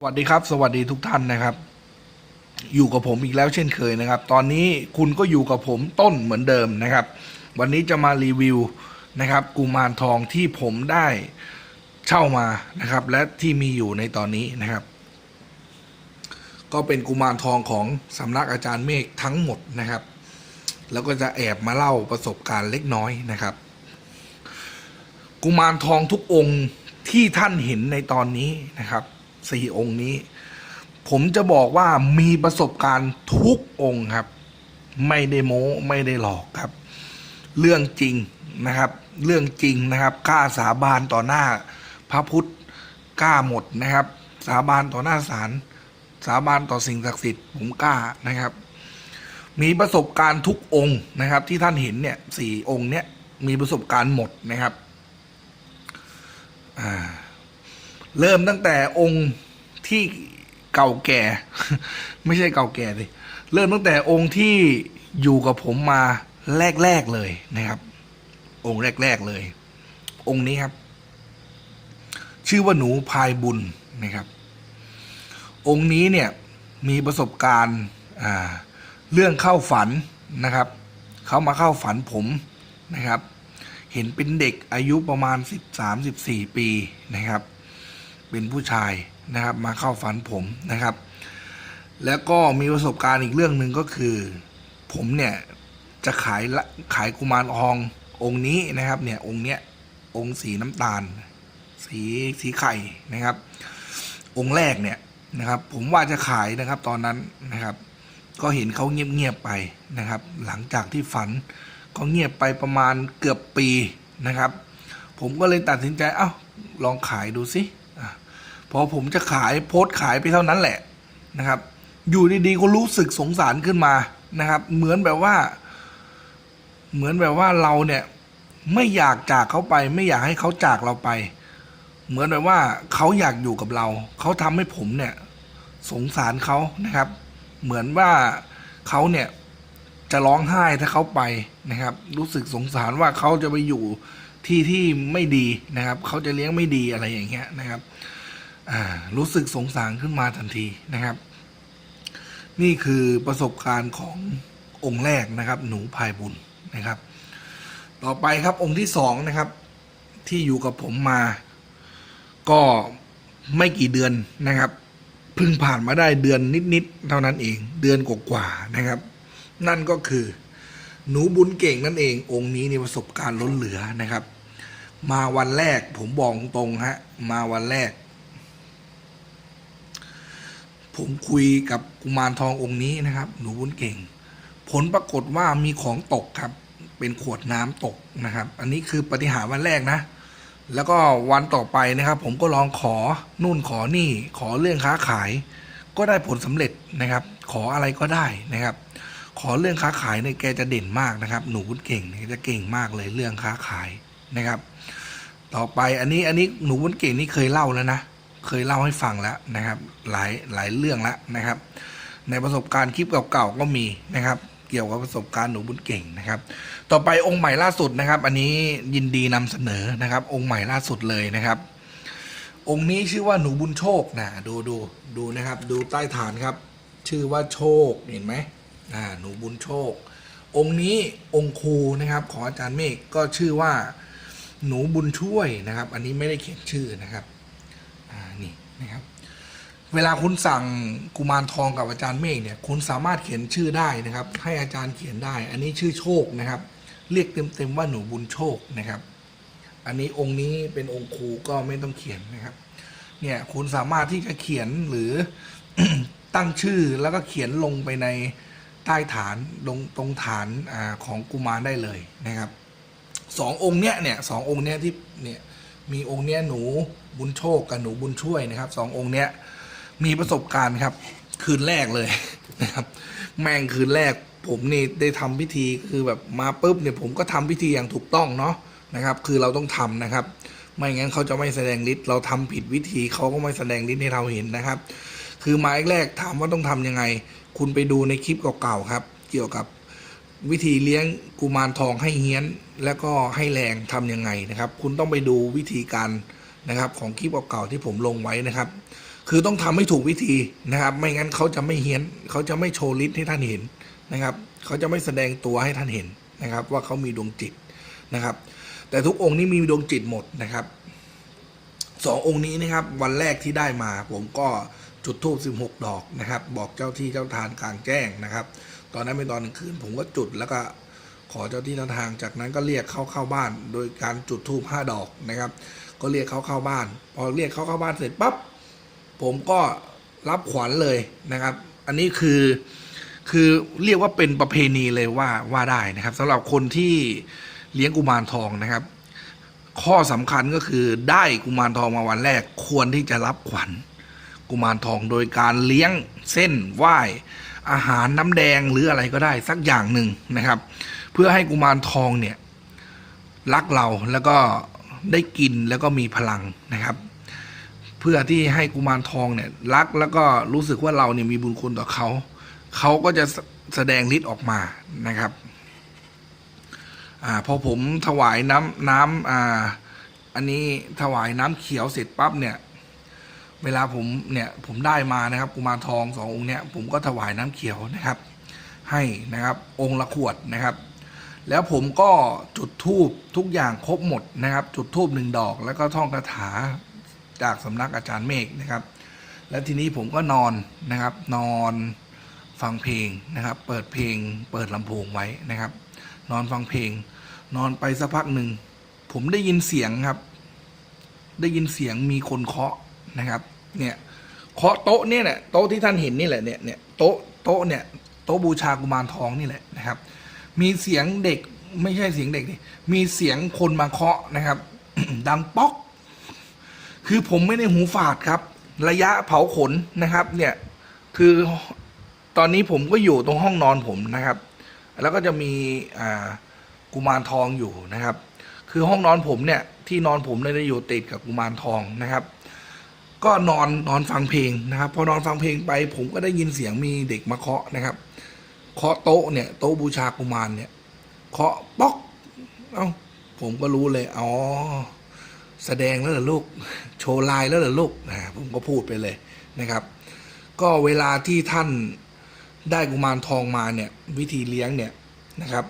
สวัสดีครับ สวัสดีทุกท่านนะครับ อยู่กับผมอีกแล้วเช่นเคยนะครับ ตอนนี้คุณก็อยู่กับผมต้นเหมือนเดิมนะครับ วันนี้จะมารีวิวนะครับ กุมารทองที่ผมได้เช่ามานะครับ และที่มีอยู่ในตอนนี้นะครับ ก็เป็นกุมารทองของสำนักอาจารย์เมฆทั้งหมดนะครับ แล้วก็จะแอบมาเล่าประสบการณ์เล็กน้อยนะครับ กุมารทองทุกองค์ที่ท่านเห็นในตอนนี้นะครับ สี่องค์นี้ ผมจะบอกว่ามีประสบการณ์ทุกองค์ครับ ไม่ได้โม้ไม่ได้หลอกครับ เรื่องจริงนะครับ เรื่องจริงนะครับกล้าสาบานต่อหน้า พระพุทธกล้าหมดนะครับ สาบานต่อหน้าศาลสาบานต่อสิ่งศักดิ์สิทธิ์ผมกล้านะครับ มีประสบการณ์ทุกองค์นะครับ ที่ท่านเห็นเนี่ยสี่องค์เนี่ยมีประสบการณ์หมดนะครับ อ่า เริ่มตั้งแต่องค์ที่เก่าแก่ ไม่ใช่เก่าแก่สิเริ่มตั้งแต่องค์ที่อยู่กับผมมาแรกๆเลยนะครับ องค์แรก ๆเลย องค์นี้ครับ ชื่อว่าหนูพายบุญนะครับ องค์นี้เนี่ยมีประสบการณ์เรื่องเข้าฝันนะครับเขามาเข้าฝันผมนะครับ เห็นเป็นเด็กอายุประมาณ 13-14 ปีนะครับ เป็นผู้ชายนะครับ มาเข้าฝันผมนะครับ แล้วก็มีประสบการณ์อีกเรื่องหนึ่งก็คือ ผมเนี่ยจะขายละขายกุมารทององค์นี้นะครับเนี่ยองค์เนี้ยองค์สีน้ำตาล สีสีไข่นะครับ องค์แรกเนี่ยนะครับ ผมว่าจะขายนะครับตอนนั้นนะครับ ก็เห็นเขาเงียบๆไปนะครับ หลังจากที่ฝันก็เงียบไปประมาณเกือบปีนะครับ ผมก็เลยตัดสินใจเอ้าลองขายดูสิ พอผมจะขายโพสต์ขายไปเท่านั้นแหละนะครับ อยู่ดีๆก็รู้สึกสงสารขึ้นมานะครับ เหมือนแบบว่า เหมือนแบบว่าเราเนี่ย ไม่อยากจากเขาไป ไม่อยากให้เขาจากเราไป เหมือนแบบว่าเขาอยากอยู่กับเรา เขาทำให้ผมเนี่ย สงสารเขานะครับ เหมือนว่าเขาเนี่ยจะร้องไห้ถ้าเขาไปนะครับ รู้สึกสงสารว่าเขาจะไปอยู่ที่ที่ไม่ดีนะครับ เขาจะเลี้ยงไม่ดีอะไรอย่างเงี้ยนะครับ รู้สึกสงสารขึ้นมาทันทีนะครับ นี่คือประสบการณ์ขององค์แรกนะครับ หนูพายบุญนะครับ ต่อไปครับองค์ที่สองนะครับ ที่อยู่กับผมมา ก็ไม่กี่เดือนนะครับเพิ่งผ่านมาได้เดือนนิดๆเท่านั้นเอง เดือนกว่าๆนะครับ นั่นก็คือ หนูบุญเก่งนั่นเอง องค์นี้ในประสบการณ์ล้นเหลือนะครับ มาวันแรกผมบอกตรงฮะมาวันแรก ผมคุยกับกุมารทององค์นี้นะครับ หนูบุญเก่ง ผลปรากฏว่ามีของตกครับ เป็นขวดน้ำตกนะครับ อันนี้คือปฏิหารวันแรกนะ แล้วก็วันต่อไปนะครับ ผมก็ลองขอนู่นขอนี่ ขอเรื่องค้าขาย ก็ได้ผลสำเร็จนะครับ ขออะไรก็ได้นะครับ ขอเรื่องค้าขายเนี่ยแกจะเด่นมากนะครับ หนูบุญเก่งเนี่ยจะเก่งมากเลยเรื่องค้าขายนะครับ ต่อไปอันนี้อันนี้หนูบุญเก่งนี่เคยเล่าแล้วนะ เคยเล่าให้ฟังแล้วนะครับ หลายหลายเรื่องแล้วนะครับ ในประสบการณ์คลิปเก่าๆก็มีนะครับ เกี่ยวกับประสบการณ์หนูบุญเก่งนะครับ ต่อไปองค์ใหม่ล่าสุดนะครับ อันนี้ยินดีนำเสนอนะครับ องค์ใหม่ล่าสุดเลยนะครับ องค์นี้ชื่อว่าหนูบุญโชคนะดูดูดูนะครับ ดูใต้ฐานครับ ชื่อว่าโชคเห็นไหมอ่าหนูบุญโชค องค์นี้องค์ครูนะครับ ของอาจารย์เมฆก็ชื่อว่าหนูบุญช่วยนะครับ อันนี้ไม่ได้เขียนชื่อนะครับ นะครับเวลาคุณสั่งกุมารทองกับอาจารย์เมฆเนี่ย คุณสามารถเขียนชื่อได้นะครับ ให้อาจารย์เขียนได้ อันนี้ชื่อโชคนะครับ เรียกเต็มๆว่าหนูบุญโชคนะครับ อันนี้องค์นี้เป็นองค์ครูก็ไม่ต้องเขียนนะครับ เนี่ยคุณสามารถที่จะเขียนหรือตั้งชื่อแล้วก็เขียนลงไปในใต้ฐานลงตรงฐานอของกุมารได้เลยนะครับสององค์เนี้ยเนี่ยสององค์เนี้ยที่เนี่ย มีองค์เนี้ยหนูบุญโชคกับหนูบุญช่วยนะครับสององค์เนี้ยมีประสบการณ์ครับ คืนแรกเลยนะครับ แม่งคืนแรก ผมนี่ได้ทำพิธีคือแบบมาปุ๊บเนี่ยผมก็ทำพิธีอย่างถูกต้องเนาะนะครับ คือเราต้องทำนะครับ ไม่งั้นเขาจะไม่แสดงฤทธิ์เราทำผิดวิธีเขาก็ไม่แสดงฤทธิ์ให้เราเห็นนะครับ คือมาแรกถามว่าต้องทำยังไง คุณไปดูในคลิปเก่าๆครับ เกี่ยวกับ วิธีเลี้ยงกุมารทองให้เฮี้ยน แล้วก็ให้แรงทำยังไงนะครับ คุณต้องไปดูวิธีการนะครับของคลิปเก่าๆที่ผมลงไว้นะครับ คือต้องทำให้ถูกวิธีนะครับ ไม่งั้นเขาจะไม่เฮี้ยน เขาจะไม่โชว์ฤทธิ์ให้ท่านเห็นนะครับ เขาจะไม่แสดงตัวให้ท่านเห็นนะครับ ว่าเขามีดวงจิตนะครับ แต่ทุกองค์นี้มีดวงจิตหมดนะครับสององค์นี้นะครับ วันแรกที่ได้มา ผมก็จุดธูป16 ดอกนะครับ บอกเจ้าที่เจ้าทานกลางแจ้งนะครับ ตอนนั้นเป็นตอนกลางคืน ผมก็จุดแล้วก็ขอเจ้าที่เจ้าทางจากนั้นก็เรียกเขาเข้าบ้าน โดยการจุดธูป5ดอกนะครับ ก็เรียกเขาเข้าบ้าน พอเรียกเขาเข้าบ้านเสร็จปั๊บผมก็รับขวัญเลยนะครับ อันนี้คือคือเรียกว่าเป็นประเพณีเลยว่าว่าได้นะครับสำหรับคนที่เลี้ยงกุมารทองนะครับ ข้อสำคัญก็คือได้กุมารทองมาวันแรก ควรที่จะรับขวัญกุมารทองโดยการเลี้ยงเส้นไหว้อาหารน้ำแดงหรืออะไรก็ได้สักอย่างหนึ่งนะครับ เพื่อให้กุมารทองเนี่ยรักเราแล้วก็ได้กินแล้วก็มีพลังนะครับ เพื่อที่ให้กุมารทองเนี่ยรักแล้วก็รู้สึกว่าเราเนี่ยมีบุญคุณต่อเขาเขาก็จะแสแสดงฤทธิ์ออกมานะครับอ่าพอผมถวายน้ำน้ำอ่าอันนี้ถวายน้ำเขียวเสร็จปั๊บเนี่ย เวลาผมเนี่ยผมได้มานะครับกุมารทองสององค์เนี่ยผมก็ถวายน้ำเขียวนะครับ ให้นะครับองค์ละขวดนะครับ แล้วผมก็จุดธูปทุกอย่างครบหมดนะครับ จุดธูปหนึ่งดอก แล้วก็ท่องคาถาจากสำนักอาจารย์เมฆนะครับ แล้วทีนี้ผมก็นอนนะครับ นอนฟังเพลงนะครับ เปิดเพลง เปิดลำโพงไว้นะครับ นอนฟังเพลง นอนไปสักพักหนึ่งผมได้ยินเสียงครับ ได้ยินเสียงมีคนเคาะ นะครับ เนี่ยเคาะโต๊ะเนี่ยแหละโต๊ะที่ท่านเห็นนี่แหละเนี่ยเนี่ยโต๊ะโต๊ะเนี่ยโต๊ะบูชากุมารทองนี่แหละนะครับ มีเสียงเด็กไม่ใช่เสียงเด็กดิมีเสียงคนมาเคาะนะครับ ดังป๊อก คือผมไม่ได้หูฝาดครับ ระยะเผาขนนะครับ เนี่ยคือตอนนี้ผมก็อยู่ตรงห้องนอนผมนะครับ แล้วก็จะมีอ่ากุมารทองอยู่นะครับ คือห้องนอนผมเนี่ยที่นอนผมเนี่ยจะอยู่ติดกับกุมารทองนะครับ ก็นอนนอนฟังเพลงนะครับพอนอนฟังเพลงไป ผมก็ได้ยินเสียงมีเด็กมาเคาะนะครับ เคาะโต๊ะเนี่ยโต๊ะบูชากุมารเนี่ย เคาะป๊อก เอ้าผมก็รู้เลยอ๋อแสดงแล้วเหรอลูกโชว์ลายแล้วเหรอลูกนะผมก็พูดไปเลยนะครับ ก็เวลาที่ท่านได้กุมารทองมาเนี่ยวิธีเลี้ยงเนี่ยนะครับ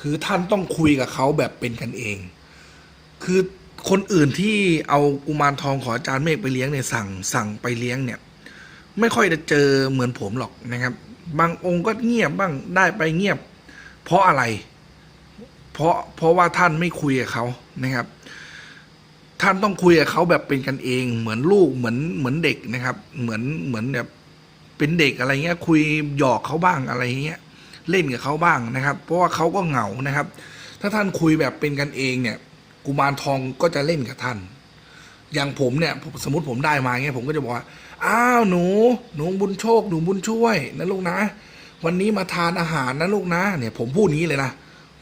คือท่านต้องคุยกับเขาแบบเป็นกันเอง คือ คนอื่นที่เอากุมารทองของอาจารย์เมฆไปเลี้ยงเนี่ยสั่งสั่งไปเลี้ยงเนี่ย ไม่ค่อยจะเจอเหมือนผมหรอกนะครับ บางองค์ก็เงียบบ้างได้ไปเงียบ เพราะอะไร เพราะเพราะว่าท่านไม่คุยกับเขานะครับ ท่านต้องคุยกับเขาแบบเป็นกันเอง เหมือนลูกเหมือนเหมือนเด็กนะครับ เหมือนเหมือนแบบเป็นเด็กอะไรเงี้ย คุยหยอกเขาบ้างอะไรเงี้ย เล่นกับเขาบ้างนะครับ เพราะว่าเขาก็เหงานะครับ ถ้าท่านคุยแบบเป็นกันเองเนี่ย กุมารทองก็จะเล่นกับท่าน อย่างผมเนี่ยสมมติผมได้มาเงี้ยผมก็จะบอกว่าอ้าวหนูหนูบุญโชคหนูบุญช่วยนะลูกนะ วันนี้มาทานอาหารนะลูกนะเนี่ย ผมพูดนี้เลยนะ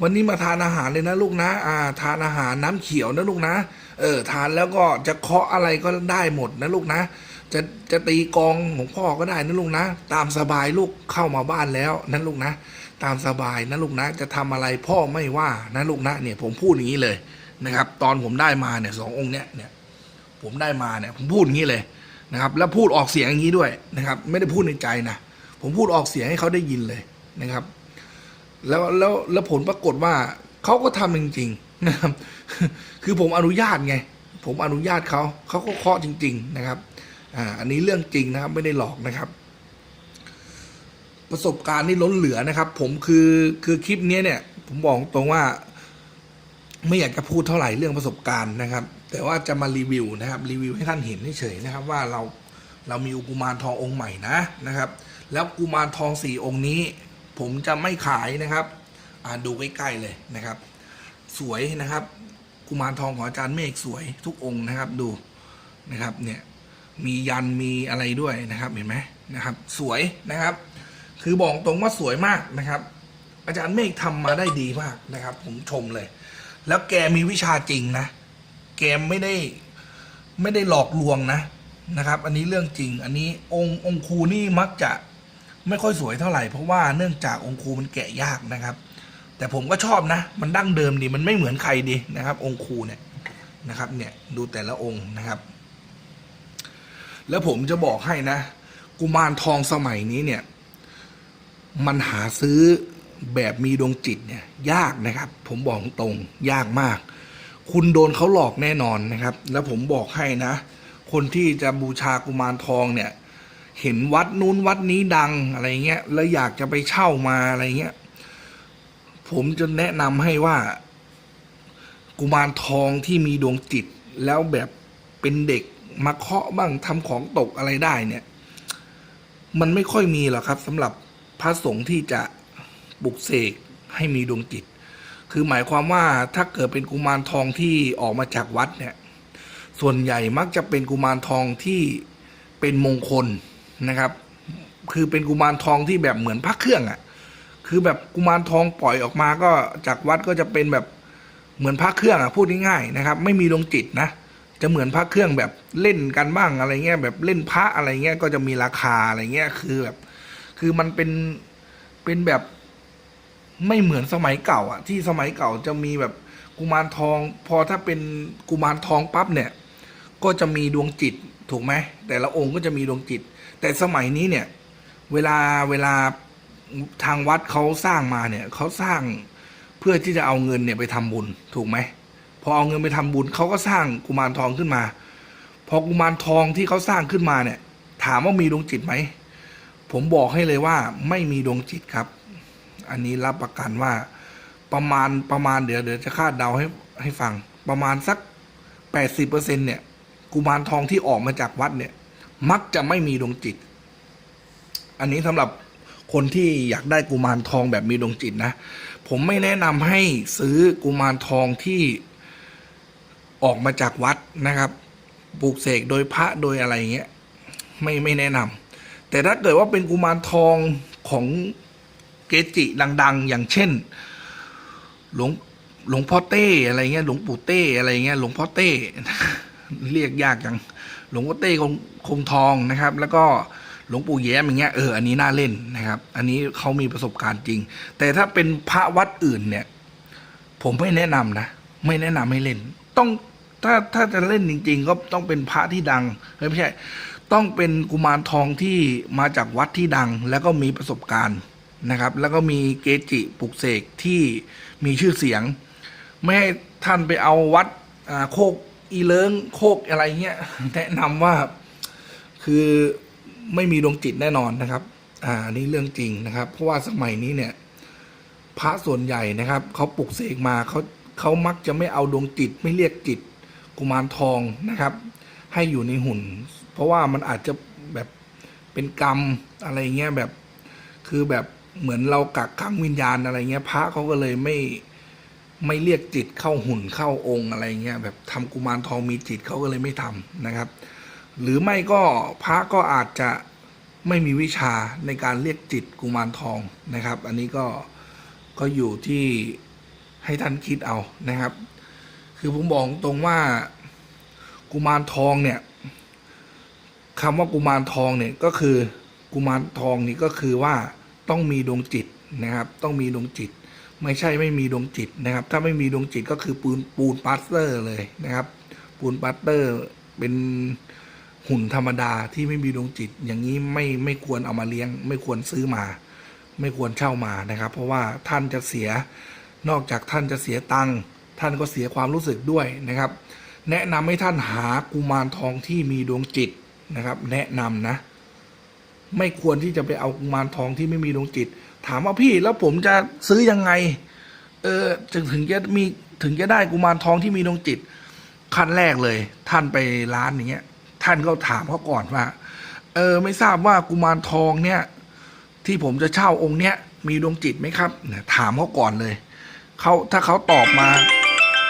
วันนี้มาทานอาหารเลยนะลูกนะ อ่า ทานอาหารน้ำเขียวนะลูกนะ เออ ทานแล้วก็จะเคาะอะไรก็ได้หมดนะลูกนะ จะจะตีกองของพ่อก็ได้นะลูกนะ ตามสบายลูกเข้ามาบ้านแล้วนะลูกนะ ตามสบายนะลูกนะ จะทำอะไรพ่อไม่ว่านะลูกนะ เนี่ยผมพูดอย่างนี้เลย นะครับ ตอนผมได้มาเนี่ยสององค์เนี้ยเนี่ยผมได้มาเนี่ยผมพูดอย่างนี้เลยนะครับ แล้วพูดออกเสียงอย่างนี้ด้วยนะครับ ไม่ได้พูดในใจนะผมพูดออกเสียงให้เขาได้ยินเลยนะครับ แล้วแล้วแล้วผลปรากฏว่าเขาก็ทำจริงๆนะครับ คือผมอนุญาตไง ผมอนุญาตเขาเขาก็เคาะจริง ๆ นะครับอ่าอันนี้เรื่องจริงนะครับไม่ได้หลอกนะครับ ประสบการณ์นี่ล้นเหลือนะครับ ผมคือคือคลิปเนี้ยเนี่ย ผมบอกตรงว่า ไม่อยากจะพูดเท่าไหร่เรื่องประสบการณ์นะครับ แต่ว่าจะมารีวิวนะครับรีวิวให้ท่านเห็นเฉยๆนะครับ ว่าเราเรามีกุมารทององค์ใหม่นะนะครับ แล้วกุมารทองสี่องค์นี้ ผมจะไม่ขายนะครับดูใกล้ๆเลยนะครับ สวยนะครับ กุมารทองของอาจารย์เมฆสวยทุกองค์นะครับดูนะครับเนี่ยมียันมีอะไรด้วยนะครับเห็นไหมนะครับ สวยนะครับ คือบอกตรงว่าสวยมากนะครับ อาจารย์เมฆทำมาได้ดีมากนะครับ ผมชมเลย แล้วแกมีวิชาจริงนะ แกไม่ได้ไม่ได้หลอกลวงนะนะครับ อันนี้เรื่องจริง อันนี้องค์องค์ครูนี่มักจะไม่ค่อยสวยเท่าไหร่เพราะว่าเนื่องจากองค์ครูมันแกะยากนะครับ แต่ผมก็ชอบนะ มันดั้งเดิมดีมันไม่เหมือนใครดีนะครับ องค์ครูเนี่ยนะครับ เนี่ยดูแต่ละองค์นะครับ แล้วผมจะบอกให้นะ กุมารทองสมัยนี้เนี่ย มันหาซื้อ แบบมีดวงจิตเนี่ยยากนะครับ ผมบอกตรงยากมาก คุณโดนเขาหลอกแน่นอนนะครับ แล้วผมบอกให้นะ คนที่จะบูชากุมารทองเนี่ย เห็นวัดนู้นวัดนี้ดังอะไรเงี้ยแล้วอยากจะไปเช่ามาอะไรเงี้ยผมจะแนะนำให้ว่า กุมารทองที่มีดวงจิต แล้วแบบเป็นเด็กมาเคาะบ้างทำของตกอะไรได้เนี่ย มันไม่ค่อยมีหรอกครับสำหรับพระสงฆ์ที่จะ ปลุกเสกให้มีดวงจิต คือหมายความว่าถ้าเกิดเป็นกุมารทองที่ออกมาจากวัดเนี่ย ส่วนใหญ่มักจะเป็นกุมารทองที่เป็นมงคลนะครับ คือเป็นกุมารทองที่แบบเหมือนพระเครื่องอะ่ะ คือแบบกุมารทองปล่อยออกมาก็จากวัดก็จะเป็นแบบเหมือนพระเครื่องอะ่ะพูดง่ายๆนะครับ ไม่มีดวงจิตนะจะเหมือนพระเครื่องแบบเล่นกันบ้างอะไรเงี้ยแบบเล่นพระอะไรเงี้ยก็จะมีราคาอะไรเงี้ยคือแบบ คือมันเป็นเป็นแบบ ไม่เหมือนสมัยเก่า อะ ที่สมัยเก่าจะมีแบบกุมารทอง พอถ้าเป็นกุมารทองปั๊บเนี่ย ก็จะมีดวงจิตถูกไหมแต่ละองค์ก็จะมีดวงจิต แต่สมัยนี้เนี่ย เวลาเวลาทางวัดเขาสร้างมาเนี่ยเขาสร้างเพื่อที่จะเอาเงินเนี่ยไปทำบุญถูกไหมพอเอาเงินไปทำบุญเขาก็สร้างกุมารทองขึ้นมา พอกุมารทองที่เขาสร้างขึ้นมาเนี่ย ถามว่ามีดวงจิตไหมผมบอกให้เลยว่าไม่มีดวงจิตครับ อันนี้รับประกันว่าประมาณประมาณเดี๋ยวเดี๋ยวจะคาดเดาให้ให้ฟัง ประมาณสักแปดสิบเปอร์เซ็นเนี่ยกุมารทองที่ออกมาจากวัดเนี่ย มักจะไม่มีดวงจิต อันนี้สำหรับคนที่อยากได้กุมารทองแบบมีดวงจิตนะ ผมไม่แนะนำให้ซื้อกุมารทองที่ออกมาจากวัดนะครับปลูกเสกโดยพระโดยอะไรเงี้ย ไม่ไม่แนะนำแต่ถ้าเกิดว่าเป็นกุมารทองของ เกจิดัง ๆ อย่างเช่น หลวงหลวงพ่อเต้อะไรเงี้ยหลวงปู่เต้อะไรเงี้ยหลวงพ่อเต้เรียกยากจังหลวงพ่อเต้คงคงทองนะครับ แล้วก็หลวงปู่แย้มอย่างเงี้ยเอออันนี้น่าเล่นนะครับ อันนี้เขามีประสบการณ์จริง แต่ถ้าเป็นพระวัดอื่นเนี่ย ผมไม่แนะนำนะ ไม่แนะนำให้เล่น ต้องถ้าถ้าจะเล่นจริง ๆ ก็ต้องเป็นพระที่ดังไม่ใช่ ต้องเป็นกุมารทองที่มาจากวัดที่ดัง แล้วก็มีประสบการณ์ นะครับ แล้วก็มีเกจิปลุกเสกที่มีชื่อเสียง ไม่ให้ท่านไปเอาวัดโคกอีเลิงโคกอะไรเงี้ยแนะนำว่าคือไม่มีดวงจิตแน่นอนนะครับ อ่านี่เรื่องจริงนะครับ เพราะว่าสมัยนี้เนี่ยพระส่วนใหญ่นะครับเขาปลุกเสกมาเขาเขามักจะไม่เอาดวงจิตไม่เรียกจิตกุมารทองนะครับ ให้อยู่ในหุ่น เพราะว่ามันอาจจะแบบเป็นกรรมอะไรเงี้ยแบบคือแบบ เหมือนเรากักขังวิญญาณอะไรเงี้ย พระเขาก็เลยไม่ไม่เรียกจิตเข้าหุ่นเข้าองค์อะไรเงี้ยแบบทำกุมารทองมีจิตเขาก็เลยไม่ทำนะครับ หรือไม่ก็พระก็อาจจะไม่มีวิชาในการเรียกจิตกุมารทองนะครับ อันนี้ก็ก็อยู่ที่ให้ท่านคิดเอานะครับ คือผมบอกตรงว่ากุมารทองเนี่ยคำว่ากุมารทองเนี่ยก็คือกุมารทองนี่ก็คือว่า ต้องมีดวงจิตนะครับ ต้องมีดวงจิต ไม่ใช่ไม่มีดวงจิตนะครับ ถ้าไม่มีดวงจิตก็คือปูนปูนปาสเตอร์เลยนะครับ ปูนปาสเตอร์เป็นหุ่นธรรมดาที่ไม่มีดวงจิต อย่างนี้ไม่ไม่ควรเอามาเลี้ยง ไม่ควรซื้อมา ไม่ควรเช่ามานะครับ เพราะว่าท่านจะเสียนอกจากท่านจะเสียตังค์ท่านก็เสียความรู้สึกด้วยนะครับ แนะนำให้ท่านหากุมารทองที่มีดวงจิตนะครับ แนะนำนะ ไม่ควรที่จะไปเอากุมารทองที่ไม่มีดวงจิต ถามว่าพี่แล้วผมจะซื้อยังไง เออถึงถึงจะมีถึงจะได้กุมารทองที่มีดวงจิต ขั้นแรกเลย ท่านไปร้านอย่างเงี้ย ท่านก็ถามเขาก่อนว่า เออ ไม่ทราบว่ากุมารทองเนี่ย ที่ผมจะเช่าองค์เนี้ยมีดวงจิตไหมครับเนี่ยถามเขาก่อนเลยเขาถ้าเขาตอบมา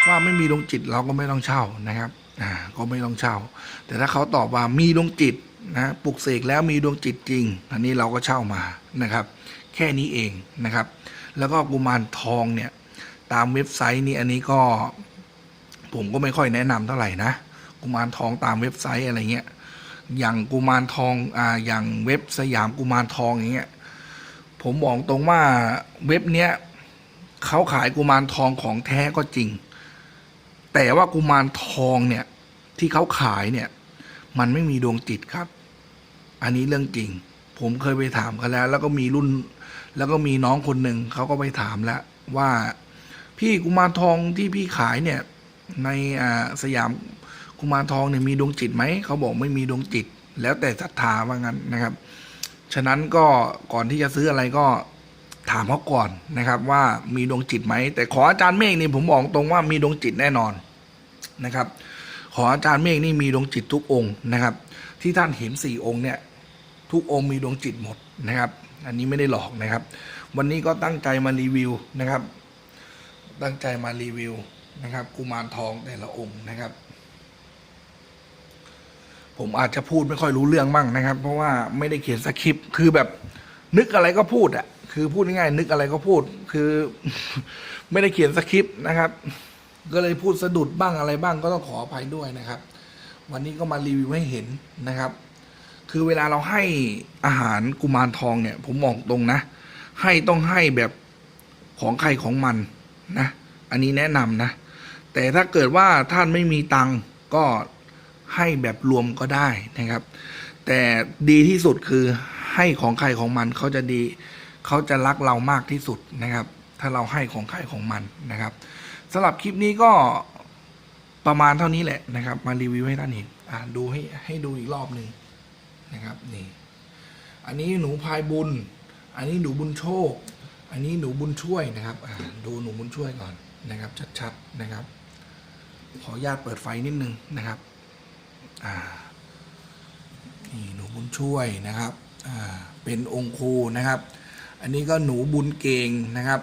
ว่าไม่มีดวงจิตเราก็ไม่ต้องเช่านะครับ อ่าก็ไม่ต้องเช่า แต่ถ้าเขาตอบว่ามีดวงจิตนะปลุกเสกแล้วมีดวงจิตจริง อันนี้เราก็เช่ามานะครับ แค่นี้เองนะครับ แล้วก็กุมารทองเนี่ยตามเว็บไซต์นี้อันนี้ก็ผมก็ไม่ค่อยแนะนำเท่าไหร่นะกุมารทองตามเว็บไซต์อะไรเงี้ยอย่างกุมารทองอ่าอย่างเว็บสยามกุมารทองอย่างเงี้ยผมบอกตรงว่าเว็บเนี้ยเขาขายกุมารทองของแท้ก็จริง แต่ว่ากุมารทองเนี่ย ที่เขาขายเนี่ย มันไม่มีดวงจิตครับ อันนี้เรื่องจริง ผมเคยไปถามเขาแล้ว แล้วก็มีรุ่น แล้วก็มีน้องคนหนึ่งเขาก็ไปถามแล้ว ว่าพี่กุมารทองที่พี่ขายเนี่ย ในอ่าสยามกุมารทองเนี่ยมีดวงจิตไหมเขาบอกไม่มีดวงจิต แล้วแต่ศรัทธาว่างั้นนะครับ ฉะนั้นก็ก่อนที่จะซื้ออะไรก็ ถามเขาก่อนนะครับ ว่ามีดวงจิตไหม แต่ขออาจารย์เมฆนี่ผมบอกตรงว่ามีดวงจิตแน่นอนนะครับ ขออาจารย์เมฆนี่มีดวงจิตทุกองค์นะครับ ที่ท่านเห็นสี่องค์เนี่ย ทุกองค์มีดวงจิตหมดนะครับ อันนี้ไม่ได้หลอกนะครับ วันนี้ก็ตั้งใจมารีวิวนะครับ ตั้งใจมารีวิวนะครับกุมารทองแต่ละองค์นะครับ ผมอาจจะพูดไม่ค่อยรู้เรื่องบ้างนะครับ เพราะว่าไม่ได้เขียนสคริปต์คือแบบนึกอะไรก็พูดอะ คือพูดง่ายๆนึกอะไรก็พูด คือ ไม่ได้เขียนสคริปต์นะครับ ก็เลยพูดสะดุดบ้างอะไรบ้างก็ต้องขออภัยด้วยนะครับ วันนี้ก็มารีวิวให้เห็นนะครับ คือเวลาเราให้อาหารกุมารทองเนี่ย ผมมองตรงนะ ให้ต้องให้แบบของใครของมันนะ อันนี้แนะนำนะ แต่ถ้าเกิดว่าท่านไม่มีตังค์ก็ให้แบบรวมก็ได้นะครับ แต่ดีที่สุดคือให้ของใครของมันเขาจะดี เขาจะรักเรามากที่สุดนะครับ ถ้าเราให้ของใครของมันนะครับสำหรับคลิปนี้ก็ประมาณเท่านี้แหละนะครับ มารีวิวให้ท่านเห็นอ่าดูให้ให้ดูอีกรอบหนึ่งนะครับนี่อันนี้หนูพายบุญ อันนี้หนูบุญโชค อันนี้หนูบุญช่วยนะครับอ่าดูหนูบุญช่วยก่อนนะครับ ชัดๆนะครับ ขออนุญาตเปิดไฟนิดนึงนะครับอ่านี่หนูบุญช่วยนะครับอ่าเป็นองค์ครูนะครับ อันนี้ก็หนูบุญเกงนะครับ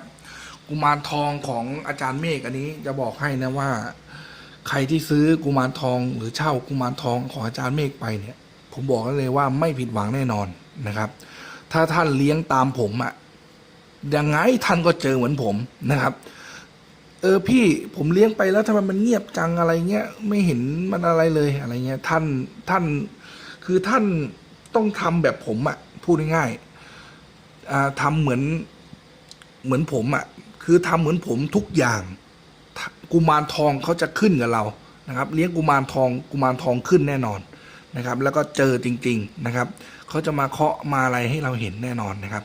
กุมารทองของอาจารย์เมฆอันนี้จะบอกให้นะว่า ใครที่ซื้อกุมารทองหรือเช่ากุมารทองของอาจารย์เมฆไปเนี่ย ผมบอกได้เลยว่าไม่ผิดหวังแน่นอนนะครับ ถ้าท่านเลี้ยงตามผมอะยังไงท่านก็เจอเหมือนผมนะครับ เออพี่ผมเลี้ยงไปแล้วทำไมมันเงียบจังอะไรเงี้ยไม่เห็นมันอะไรเลยอะไรเงี้ยท่านท่านคือท่านต้องทำแบบผมอะพูดง่ายๆ อ่าทำเหมือนเหมือนผมอะคือทำเหมือนผมทุกอย่างกุมารทองเขาจะขึ้นกับเรานะครับ เลี้ยงกุมารทองกุมารทองขึ้นแน่นอนนะครับ แล้วก็เจอจริง ๆนะครับเขาจะมาเคาะมาอะไรให้เราเห็นแน่นอนนะครับ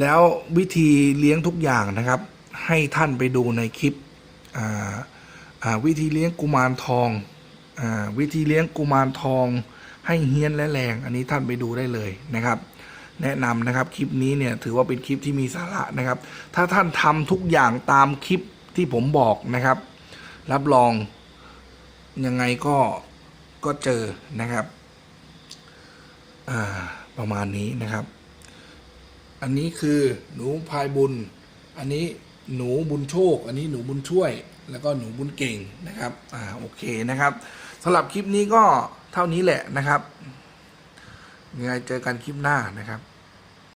แล้ววิธีเลี้ยงทุกอย่างนะครับ ให้ท่านไปดูในคลิปวิธีเลี้ยงกุมารทองอวิธีเลี้ยงกุมารทองให้เฮี้ยนและแรง อันนี้ท่านไปดูได้เลยนะครับ แนะนำนะครับ คลิปนี้เนี่ยถือว่าเป็นคลิปที่มีสาระนะครับ ถ้าท่านทำทุกอย่างตามคลิปที่ผมบอกนะครับ รับรองยังไงก็ก็เจอนะครับอ่าประมาณนี้นะครับ อันนี้คือหนูพายบุญ อันนี้หนูบุญโชค อันนี้หนูบุญช่วย แล้วก็หนูบุญเก่งนะครับ อ่า โอเคนะครับสำหรับคลิปนี้ก็เท่านี้แหละนะครับ ยังไงเจอกันคลิปหน้านะครับ